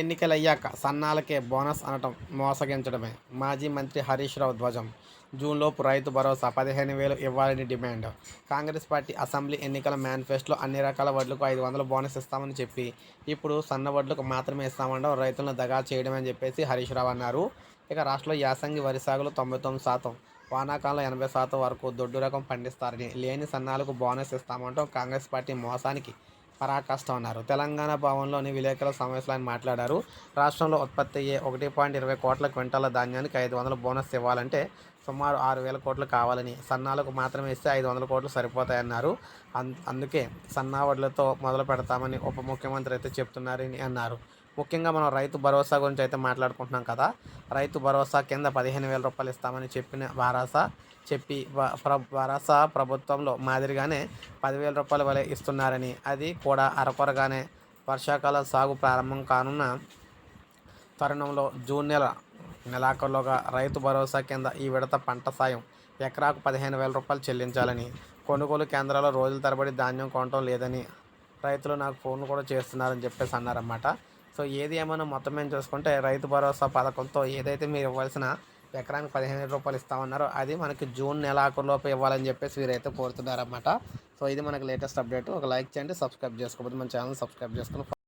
ఎన్నికలయ్యాక సన్నాలకే bonus అనటం మోసగించడమే. మాజీ మంత్రి హరీష్ రావు ధ్వజం. జూన్లోపు రైతు భరోసా పదిహేను వేలు ఇవ్వాలని డిమాండ్. కాంగ్రెస్ పార్టీ అసెంబ్లీ ఎన్నికల మేనిఫెస్టోలో అన్ని రకాల వడ్లకు ఐదు వందల బోనస్ ఇస్తామని చెప్పి ఇప్పుడు సన్న వడ్లకు మాత్రమే ఇస్తామంటాం రైతులను దగా చేయడమని చెప్పేసి హరీష్ రావు అన్నారు. ఇక రాష్ట్రంలో యాసంగి వరి సాగులో తొంభై తొమ్మిది శాతం వానాకాలంలో ఎనభై శాతం వరకు దొడ్డు రకం పండిస్తారని లేని సన్నాలకు బోనస్ ఇస్తామంటాం కాంగ్రెస్ పార్టీ మోసానికి పరాకాష్ట ఉన్నారు తెలంగాణ భవన్లోని విలేకరుల సమావేశంలో ఆయన మాట్లాడారు. రాష్ట్రంలో ఉత్పత్తి అయ్యే ఒకటి పాయింట్ ఇరవై కోట్ల క్వింటాల ధాన్యానికి ఐదు వందల బోనస్ ఇవ్వాలంటే సుమారు ఆరు వేల కోట్లు కావాలని సన్నాలకు మాత్రమే ఇస్తే ఐదు వందల కోట్లు సరిపోతాయన్నారు. అన్- అందుకే సన్నా వడ్లతో మొదలు పెడతామని ఉప ముఖ్యమంత్రి అయితే చెప్తున్నారని అన్నారు. ముఖ్యంగా మనం రైతు భరోసా గురించి అయితే మాట్లాడుకుంటున్నాం కదా. రైతు భరోసా కింద పదిహేను వేల రూపాయలు ఇస్తామని చెప్పిన వారాసా చెప్పి వ- ప్రభుత్వంలో మాదిరిగానే పదివేల రూపాయల వలె ఇస్తున్నారని. అది కూడా అరకొరగానే వర్షాకాల సాగు ప్రారంభం కానున్న తరుణంలో జూన్ నెల నెలాఖరులోగా రైతు భరోసా కింద ఈ విడత పంట సాయం ఎకరాకు పదిహేను వేల రూపాయలు చెల్లించాలని. కొనుగోలు కేంద్రాల్లో రోజుల తరబడి ధాన్యం కొనటం లేదని రైతులు నాకు ఫోన్లు కూడా చేస్తున్నారని చెప్పేసి అన్నారన్నమాట. సో ఏది ఏమైనా మొత్తం మేము చూసుకుంటే రైతు భరోసా పథకంతో ఏదైతే మీరు ఇవ్వాల్సిన ఎకరానికి పదిహేను వేల రూపాయలు ఇస్తామన్నారో అది మనకి జూన్ నెలాఖరులోపు ఇవ్వాలని చెప్పేసి వీరైతే కోరుతున్నారన్నమాట. సో ఇది మనకి లేటెస్ట్ అప్డేట్. ఒక లైక్ చేయండి సబ్స్క్రైబ్ చేసుకోకపోతే మన ఛానల్ సబ్స్క్రైబ్ చేసుకుని